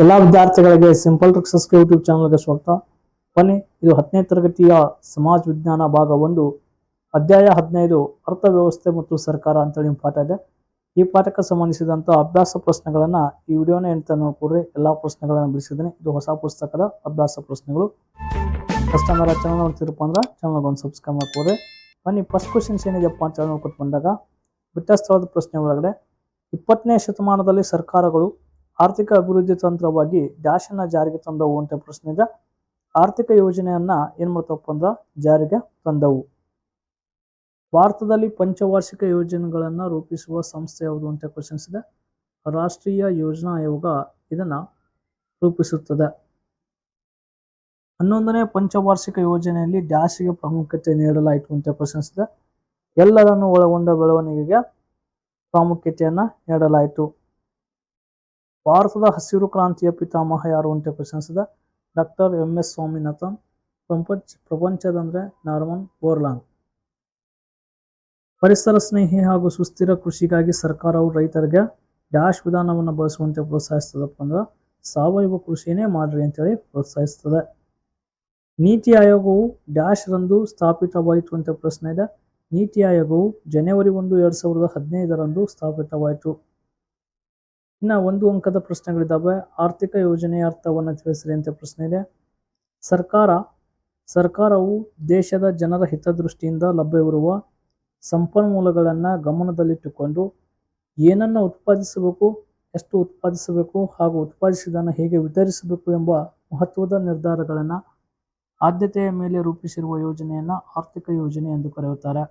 ಎಲ್ಲ ವಿದ್ಯಾರ್ಥಿಗಳಿಗೆ simple ಟ್ರಿಕ್ಸಸ್ YouTube ಚಾನಲ್ಗೆ ಸ್ವಾಗತ. ಬನ್ನಿ, ಇದು ಹತ್ತನೇ ತರಗತಿಯ ಸಮಾಜ ವಿಜ್ಞಾನ ಭಾಗ ಒಂದು. ಅಧ್ಯಾಯ ಹದಿನೈದು ಅರ್ಥವ್ಯವಸ್ಥೆ ಮತ್ತು ಸರ್ಕಾರ ಅಂತೇಳಿ ಒಂದು ಪಾಠ ಇದೆ. ಈ ಪಾಠಕ್ಕೆ ಸಂಬಂಧಿಸಿದಂಥ ಅಭ್ಯಾಸ ಪ್ರಶ್ನೆಗಳನ್ನ ಈ ವಿಡಿಯೋನ ಎಂತ ನೋಡ್ಕೊಡ್ರಿ, ಎಲ್ಲ ಪ್ರಶ್ನೆಗಳನ್ನ ಬಿಡಿಸಿದ್ದೀನಿ. ಇದು ಹೊಸ ಪುಸ್ತಕದ ಅಭ್ಯಾಸ ಪ್ರಶ್ನೆಗಳು. ಫಸ್ಟ್ ಅಂದ್ರೆ ಚಾನಲ್ ನೋಡ್ತಿರಪ್ಪ ಅಂದ್ರೆ ಚಾನಲ್ಗೆ ಒಂದು ಸಬ್ಸ್ಕ್ರೈಬ್ ಮಾಡ್ಕೊಡ್ರಿ. ಬನ್ನಿ ಫಸ್ಟ್ ಕ್ವಶನ್ಸ್ ಏನಿದೆಪ್ಪ ಅಂತ ನೋಡ್ಕೊಟ್ಟು ಬಂದಾಗ ಬಿಟ್ಟ ಸ್ಥಳದ ಪ್ರಶ್ನೆ ಒಳಗಡೆ, ಇಪ್ಪತ್ತನೇ ಶತಮಾನದಲ್ಲಿ ಸರ್ಕಾರಗಳು ಆರ್ಥಿಕ ಅಭಿವೃದ್ಧಿ ತಂತ್ರವಾಗಿ ಡ್ಯಾಶ್ ಅನ್ನ ಜಾರಿಗೆ ತಂದವು ಅಂತ ಪ್ರಶ್ನೆ ಇದೆ ಆರ್ಥಿಕ ಯೋಜನೆಯನ್ನ ಏನ್ ಮಾಡ್ತಪ್ಪ ಅಂದ್ರ ಜಾರಿಗೆ ತಂದವು. ಭಾರತದಲ್ಲಿ ಪಂಚವಾರ್ಷಿಕ ಯೋಜನೆಗಳನ್ನ ರೂಪಿಸುವ ಸಂಸ್ಥೆ ಯಾವುದು ಅಂತ ಪ್ರಶ್ನಿಸಿದೆ ಇದೆ ರಾಷ್ಟ್ರೀಯ ಯೋಜನಾ ಆಯೋಗ ಇದನ್ನ ರೂಪಿಸುತ್ತದೆ. ಹನ್ನೊಂದನೇ ಪಂಚವಾರ್ಷಿಕ ಯೋಜನೆಯಲ್ಲಿ ಡ್ಯಾಶ್ಗೆ ಪ್ರಾಮುಖ್ಯತೆ ನೀಡಲಾಯಿತು ಅಂತ ಪ್ರಶ್ನಿಸಿದೆ, ಎಲ್ಲರನ್ನು ಒಳಗೊಂಡ ಬೆಳವಣಿಗೆಗೆ ಪ್ರಾಮುಖ್ಯತೆಯನ್ನ ನೀಡಲಾಯಿತು. ಭಾರತದ ಹಸಿರು ಕ್ರಾಂತಿಯ ಪಿತಾಮಹ ಯಾರು ಅಂತ ಕ್ವಶನ್ಸ್ ಇದೆ ಡಾಕ್ಟರ್ ಎಂ ಎಸ್ ಸ್ವಾಮಿನಾಥನ್, ಪ್ರಪಂಚ, ಪ್ರಪಂಚದಂದ್ರೆ ನಾರ್ಮನ್ ಬೋರ್ಲಾಂಗ್. ಪರಿಸರ ಸ್ನೇಹಿ ಹಾಗೂ ಸುಸ್ಥಿರ ಕೃಷಿಗಾಗಿ ಸರ್ಕಾರವು ರೈತರಿಗೆ ಡ್ಯಾಶ್ ವಿಧಾನವನ್ನು ಬಳಸುವಂತೆ ಪ್ರೋತ್ಸಾಹಿಸ್ತದಪ್ಪ ಅಂದ್ರೆ ಸಾವಯವ ಕೃಷಿಯೇ ಮಾಡ್ರಿ ಅಂತೇಳಿ ಪ್ರೋತ್ಸಾಹಿಸ್ತದೆ. ನೀತಿ ಆಯೋಗವು ಡ್ಯಾಶ್ ರಂದು ಸ್ಥಾಪಿತವಾಯಿತು ಅಂತ ಪ್ರಶ್ನೆ ಇದೆ. ನೀತಿ ಆಯೋಗವು ಜನವರಿ ಒಂದು, ಎರಡು ಸಾವಿರದ ಹದಿನೈದರಂದು ಸ್ಥಾಪಿತವಾಯಿತು. ಇನ್ನ ಒಂದು ಅಂಕದ ಪ್ರಶ್ನೆಗಳಿದ್ದಾವೆ ಆರ್ಥಿಕ ಯೋಜನೆಯ ಅರ್ಥವನ್ನು ತಿಳಿಸ್ರಿ ಅಂತ ಪ್ರಶ್ನೆ ಇದೆ. ಸರ್ಕಾರ, ಸರ್ಕಾರವು ದೇಶದ ಜನರ ಹಿತದೃಷ್ಟಿಯಿಂದ ಲಭ್ಯವಿರುವ ಸಂಪನ್ಮೂಲಗಳನ್ನ ಗಮನದಲ್ಲಿಟ್ಟುಕೊಂಡು ಏನನ್ನ ಉತ್ಪಾದಿಸಬೇಕು, ಎಷ್ಟು ಉತ್ಪಾದಿಸಬೇಕು ಹಾಗೂ ಉತ್ಪಾದಿಸಿದನ್ನು ಹೇಗೆ ವಿತರಿಸಬೇಕು ಎಂಬ ಮಹತ್ವದ ನಿರ್ಧಾರಗಳನ್ನ ಆದ್ಯತೆಯ ಮೇಲೆ ರೂಪಿಸಿರುವ ಯೋಜನೆಯನ್ನ ಆರ್ಥಿಕ ಯೋಜನೆ ಎಂದು ಕರೆಯುತ್ತಾರೆ.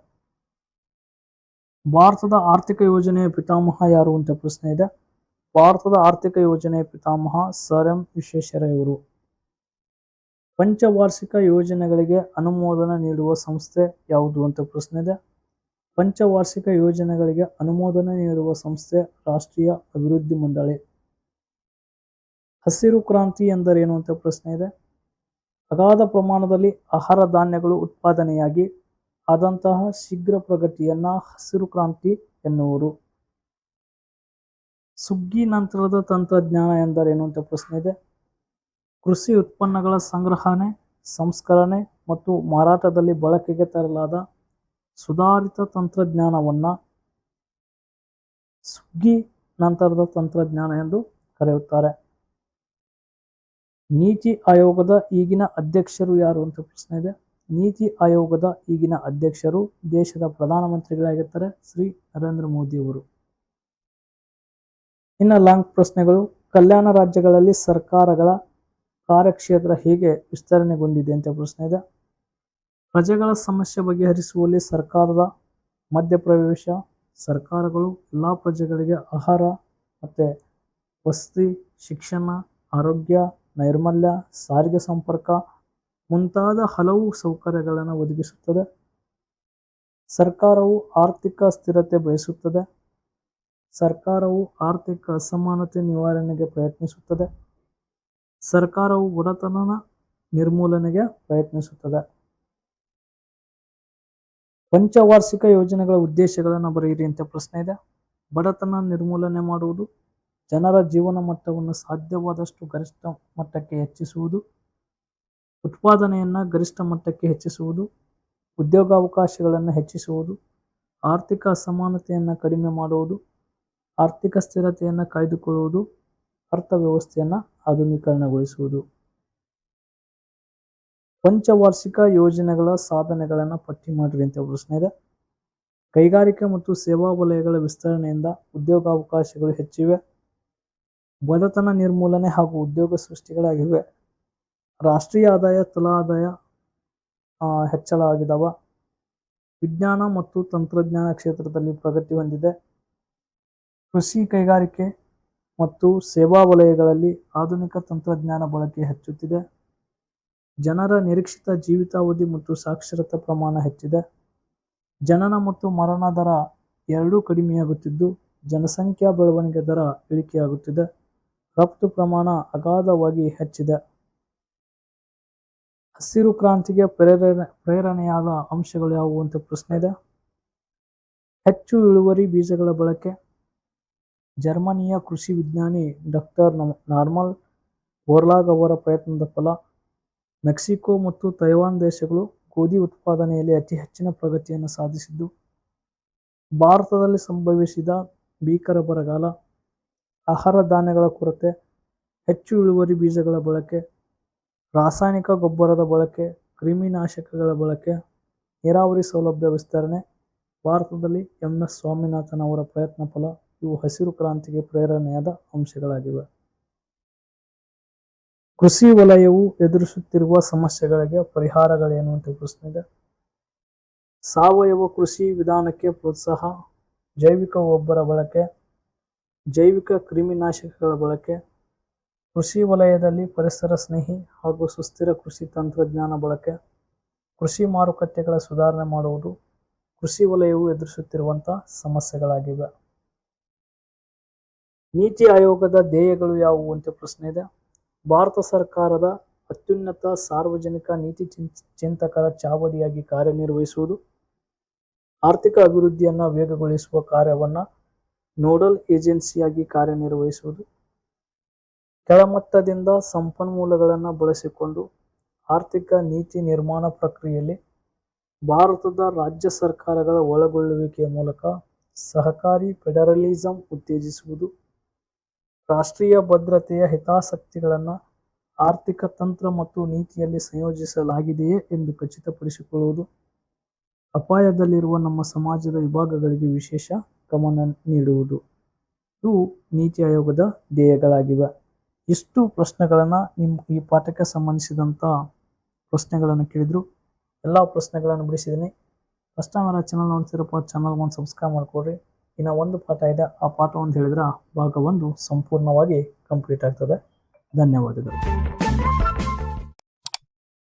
ಭಾರತದ ಆರ್ಥಿಕ ಯೋಜನೆಯ ಪಿತಾಮಹ ಯಾರು ಅಂತ ಪ್ರಶ್ನೆ ಇದೆ. ಭಾರತದ ಆರ್ಥಿಕ ಯೋಜನೆ ಪಿತಾಮಹ ಸರ್ ಎಂ ವಿಶ್ವೇಶ್ವರಯ್ಯವರು. ಪಂಚವಾರ್ಷಿಕ ಯೋಜನೆಗಳಿಗೆ ಅನುಮೋದನೆ ನೀಡುವ ಸಂಸ್ಥೆ ಯಾವುದು ಅಂತ ಪ್ರಶ್ನೆ ಇದೆ. ಪಂಚವಾರ್ಷಿಕ ಯೋಜನೆಗಳಿಗೆ ಅನುಮೋದನೆ ನೀಡುವ ಸಂಸ್ಥೆ ರಾಷ್ಟ್ರೀಯ ಅಭಿವೃದ್ಧಿ ಮಂಡಳಿ. ಹಸಿರು ಕ್ರಾಂತಿ ಎಂದರೇನು ಅಂತ ಪ್ರಶ್ನೆ ಇದೆ. ಅಗಾಧ ಪ್ರಮಾಣದಲ್ಲಿ ಆಹಾರ ಧಾನ್ಯಗಳು ಉತ್ಪಾದನೆಯಾಗಿ ಆದಂತಹ ಶೀಘ್ರ ಪ್ರಗತಿಯನ್ನ ಹಸಿರು ಕ್ರಾಂತಿ ಎನ್ನುವರು. ಸುಗ್ಗಿ ನಂತರದ ತಂತ್ರಜ್ಞಾನ ಎಂದರೇನು ಅಂತ ಪ್ರಶ್ನೆ ಇದೆ. ಕೃಷಿ ಉತ್ಪನ್ನಗಳ ಸಂಗ್ರಹಣೆ, ಸಂಸ್ಕರಣೆ ಮತ್ತು ಮಾರಾಟದಲ್ಲಿ ಬಳಕೆಗೆ ತರಲಾದ ಸುಧಾರಿತ ತಂತ್ರಜ್ಞಾನವನ್ನು ಸುಗ್ಗಿ ನಂತರದ ತಂತ್ರಜ್ಞಾನ ಎಂದು ಕರೆಯುತ್ತಾರೆ. ನೀತಿ ಆಯೋಗದ ಈಗಿನ ಅಧ್ಯಕ್ಷರು ಯಾರು ಅಂತ ಪ್ರಶ್ನೆ ಇದೆ. ನೀತಿ ಆಯೋಗದ ಈಗಿನ ಅಧ್ಯಕ್ಷರು ದೇಶದ ಪ್ರಧಾನಮಂತ್ರಿಗಳಾಗಿರ್ತಾರೆ ಶ್ರೀ ನರೇಂದ್ರ ಮೋದಿ ಅವರು ಇನ್ನು ಲಾಂಗ್ ಪ್ರಶ್ನೆಗಳು, ಕಲ್ಯಾಣ ರಾಜ್ಯಗಳಲ್ಲಿ ಸರ್ಕಾರಗಳ ಕಾರ್ಯಕ್ಷೇತ್ರ ಹೇಗೆ ವಿಸ್ತರಣೆಗೊಂಡಿದೆ ಅಂತ ಪ್ರಶ್ನೆ ಇದೆ. ಪ್ರಜೆಗಳ ಸಮಸ್ಯೆ ಬಗೆಹರಿಸುವಲ್ಲಿ ಸರ್ಕಾರದ ಮಧ್ಯಪ್ರವೇಶ, ಸರ್ಕಾರಗಳು ಎಲ್ಲ ಪ್ರಜೆಗಳಿಗೆ ಆಹಾರ ಮತ್ತು ವಸತಿ, ಶಿಕ್ಷಣ, ಆರೋಗ್ಯ, ನೈರ್ಮಲ್ಯ, ಸಾರಿಗೆ ಸಂಪರ್ಕ ಮುಂತಾದ ಹಲವು ಸೌಕರ್ಯಗಳನ್ನು ಒದಗಿಸುತ್ತದೆ. ಸರ್ಕಾರವು ಆರ್ಥಿಕ ಸ್ಥಿರತೆ ಬಯಸುತ್ತದೆ. ಸರ್ಕಾರವು ಆರ್ಥಿಕ ಅಸಮಾನತೆ ನಿವಾರಣೆಗೆ ಪ್ರಯತ್ನಿಸುತ್ತದೆ. ಸರ್ಕಾರವು ಬಡತನ ನಿರ್ಮೂಲನೆಗೆ ಪ್ರಯತ್ನಿಸುತ್ತದೆ. ಪಂಚವಾರ್ಷಿಕ ಯೋಜನೆಗಳ ಉದ್ದೇಶಗಳನ್ನು ಬರೆಯಿರಿ ಅಂತ ಪ್ರಶ್ನೆ ಇದೆ. ಬಡತನ ನಿರ್ಮೂಲನೆ ಮಾಡುವುದು ಜನರ ಜೀವನ ಮಟ್ಟವನ್ನು ಸಾಧ್ಯವಾದಷ್ಟು ಗರಿಷ್ಠ ಮಟ್ಟಕ್ಕೆ ಹೆಚ್ಚಿಸುವುದು, ಉತ್ಪಾದನೆಯನ್ನು ಗರಿಷ್ಠ ಮಟ್ಟಕ್ಕೆ ಹೆಚ್ಚಿಸುವುದು, ಉದ್ಯೋಗಾವಕಾಶಗಳನ್ನು ಹೆಚ್ಚಿಸುವುದು, ಆರ್ಥಿಕ ಅಸಮಾನತೆಯನ್ನು ಕಡಿಮೆ ಮಾಡುವುದು ಆರ್ಥಿಕ ಸ್ಥಿರತೆಯನ್ನು ಕಾಯ್ದುಕೊಳ್ಳುವುದು, ಅರ್ಥವ್ಯವಸ್ಥೆಯನ್ನು ಆಧುನೀಕರಣಗೊಳಿಸುವುದು. ಪಂಚವಾರ್ಷಿಕ ಯೋಜನೆಗಳ ಸಾಧನೆಗಳನ್ನು ಪಟ್ಟಿ ಮಾಡಿರಿ ಅಂತ ಪ್ರಶ್ನೆ ಇದೆ. ಕೈಗಾರಿಕೆ ಮತ್ತು ಸೇವಾ ವಲಯಗಳ ವಿಸ್ತರಣೆಯಿಂದ ಉದ್ಯೋಗಾವಕಾಶಗಳು ಹೆಚ್ಚಿವೆ. ಬಡತನ ನಿರ್ಮೂಲನೆ ಹಾಗೂ ಉದ್ಯೋಗ ಸೃಷ್ಟಿಗಳಾಗಿವೆ. ರಾಷ್ಟ್ರೀಯ ಆದಾಯ, ತಲಾ ಆದಾಯ ಹೆಚ್ಚಳ ಆಗಿದಾವ. ವಿಜ್ಞಾನ ಮತ್ತು ತಂತ್ರಜ್ಞಾನ ಕ್ಷೇತ್ರದಲ್ಲಿ ಪ್ರಗತಿ ಹೊಂದಿದೆ. ಕೃಷಿ ಕೈಗಾರಿಕೆ ಮತ್ತು ಸೇವಾ ವಲಯಗಳಲ್ಲಿ ಆಧುನಿಕ ತಂತ್ರಜ್ಞಾನ ಬಳಕೆ ಹೆಚ್ಚುತ್ತಿದೆ. ಜನರ ನಿರೀಕ್ಷಿತ ಜೀವಿತಾವಧಿ ಮತ್ತು ಸಾಕ್ಷರತಾ ಪ್ರಮಾಣ ಹೆಚ್ಚಿದೆ. ಜನನ ಮತ್ತು ಮರಣ ದರ ಎರಡೂ ಕಡಿಮೆಯಾಗುತ್ತಿದ್ದು, ಜನಸಂಖ್ಯಾ ಬೆಳವಣಿಗೆ ದರ ಇಳಿಕೆಯಾಗುತ್ತಿದೆ. ರಫ್ತು ಪ್ರಮಾಣ ಅಗಾಧವಾಗಿ ಹೆಚ್ಚಿದೆ. ಹಸಿರು ಕ್ರಾಂತಿಗೆ ಪ್ರೇರಣೆ, ಪ್ರೇರಣೆಯಾದ ಅಂಶಗಳು ಯಾವುವು ಅಂತ ಪ್ರಶ್ನೆ ಇದೆ. ಹೆಚ್ಚು ಇಳುವರಿ ಬೀಜಗಳ ಬಳಕೆ ಜರ್ಮನಿಯ ಕೃಷಿ ವಿಜ್ಞಾನಿ ಡಾಕ್ಟರ್ ನಾರ್ಮಲ್ ಓರ್ಲಾಗ್ ಅವರ ಪ್ರಯತ್ನದ ಫಲ, ಮೆಕ್ಸಿಕೋ ಮತ್ತು ತೈವಾನ್ ದೇಶಗಳು ಗೋಧಿ ಉತ್ಪಾದನೆಯಲ್ಲಿ ಅತಿ ಹೆಚ್ಚಿನ ಪ್ರಗತಿಯನ್ನು ಸಾಧಿಸಿದ್ದು. ಭಾರತದಲ್ಲಿ ಸಂಭವಿಸಿದ ಭೀಕರ ಬರಗಾಲ, ಆಹಾರ ಧಾನ್ಯಗಳ ಕೊರತೆ, ಹೆಚ್ಚು ಇಳುವರಿ ಬೀಜಗಳ ಬಳಕೆ, ರಾಸಾಯನಿಕ ಗೊಬ್ಬರದ ಬಳಕೆ, ಕ್ರಿಮಿನಾಶಕಗಳ ಬಳಕೆ, ನೀರಾವರಿ ಸೌಲಭ್ಯ ವಿಸ್ತರಣೆ, ಭಾರತದಲ್ಲಿ ಎಂ ಎಸ್ ಸ್ವಾಮಿನಾಥನ್ ಅವರ ಪ್ರಯತ್ನ ಫಲ. ಇವು ಹಸಿರು ಕ್ರಾಂತಿಗೆ ಪ್ರೇರಣೆಯಾದ ಅಂಶಗಳಾಗಿವೆ. ಕೃಷಿ ವಲಯವು ಎದುರಿಸುತ್ತಿರುವ ಸಮಸ್ಯೆಗಳಿಗೆ ಪರಿಹಾರಗಳೇನು ಅಂತ ಪ್ರಶ್ನೆ ಇದೆ. ಸಾವಯವ ಕೃಷಿ ವಿಧಾನಕ್ಕೆ ಪ್ರೋತ್ಸಾಹ, ಜೈವಿಕ ಗೊಬ್ಬರ ಬಳಕೆ, ಜೈವಿಕ ಕ್ರಿಮಿನಾಶಕಗಳ ಬಳಕೆ, ಕೃಷಿ ವಲಯದಲ್ಲಿ ಪರಿಸರ ಸ್ನೇಹಿ ಹಾಗೂ ಸುಸ್ಥಿರ ಕೃಷಿ ತಂತ್ರಜ್ಞಾನ ಬಳಕೆ, ಕೃಷಿ ಮಾರುಕಟ್ಟೆಗಳ ಸುಧಾರಣೆ ಮಾಡುವುದು, ಕೃಷಿ ವಲಯವು ಎದುರಿಸುತ್ತಿರುವಂತಹ ಸಮಸ್ಯೆಗಳಾಗಿವೆ. ನೀತಿ ಆಯೋಗದ ಧ್ಯೇಯಗಳು ಯಾವುವು ಅಂತ ಪ್ರಶ್ನೆ ಇದೆ? ಭಾರತ ಸರ್ಕಾರದ ಅತ್ಯುನ್ನತ ಸಾರ್ವಜನಿಕ ನೀತಿ ಚಿಂತಕರ ಚಾವಡಿಯಾಗಿ ಕಾರ್ಯನಿರ್ವಹಿಸುವುದು, ಆರ್ಥಿಕ ಅಭಿವೃದ್ಧಿಯನ್ನು ವೇಗಗೊಳಿಸುವ ಕಾರ್ಯವನ್ನ ನೋಡಲ್ ಏಜೆನ್ಸಿಯಾಗಿ ಕಾರ್ಯನಿರ್ವಹಿಸುವುದು, ಕೆಳಮಟ್ಟದಿಂದ ಸಂಪನ್ಮೂಲಗಳನ್ನು ಬಳಸಿಕೊಂಡು ಆರ್ಥಿಕ ನೀತಿ ನಿರ್ಮಾಣ ಪ್ರಕ್ರಿಯೆಯಲ್ಲಿ ಭಾರತದ ರಾಜ್ಯ ಸರ್ಕಾರಗಳ ಒಳಗೊಳ್ಳುವಿಕೆಯ ಮೂಲಕ ಸಹಕಾರಿ ಫೆಡರಲಿಸಂ ಉತ್ತೇಜಿಸುವುದು ರಾಷ್ಟ್ರೀಯ ಭದ್ರತೆಯ ಹಿತಾಸಕ್ತಿಗಳನ್ನು ಆರ್ಥಿಕ ತಂತ್ರ ಮತ್ತು ನೀತಿಯಲ್ಲಿ ಸಂಯೋಜಿಸಲಾಗಿದೆಯೇ ಎಂದು ಖಚಿತಪಡಿಸಿಕೊಳ್ಳುವುದು ಅಪಾಯದಲ್ಲಿರುವ ನಮ್ಮ ಸಮಾಜದ ವಿಭಾಗಗಳಿಗೆ ವಿಶೇಷ ಗಮನ ನೀಡುವುದು. ಇವು ನೀತಿ ಆಯೋಗದ ಧ್ಯೇಯಗಳಾಗಿವೆ. ಇಷ್ಟು ಪ್ರಶ್ನೆಗಳನ್ನು ನಿಮ್ಮ ಈ ಪಾಠಕ್ಕೆ ಸಂಬಂಧಿಸಿದಂಥ ಪ್ರಶ್ನೆಗಳನ್ನು ಕೇಳಿದ್ರು. ಎಲ್ಲ ಪ್ರಶ್ನೆಗಳನ್ನು ಬಿಡಿಸಿದ್ದೀನಿ. ಫಸ್ಟ್ ಟೈಮ್ ಚಾನಲ್ ನೋಡ್ತಿರಪ್ಪ ಚಾನಲ್ ಒಂದು ಸಬ್ಸ್ಕ್ರೈಬ್ ಮಾಡ್ಕೊಡ್ರಿ. ಇನ್ನು ಒಂದು ಪಾಠ ಇದೆ. ಆ ಪಾಠ ಹೇಳಿದ್ರೆ ಭಾಗ ಒಂದು ಸಂಪೂರ್ಣವಾಗಿ ಕಂಪ್ಲೀಟ್ ಆಗ್ತದೆ. ಧನ್ಯವಾದಗಳು.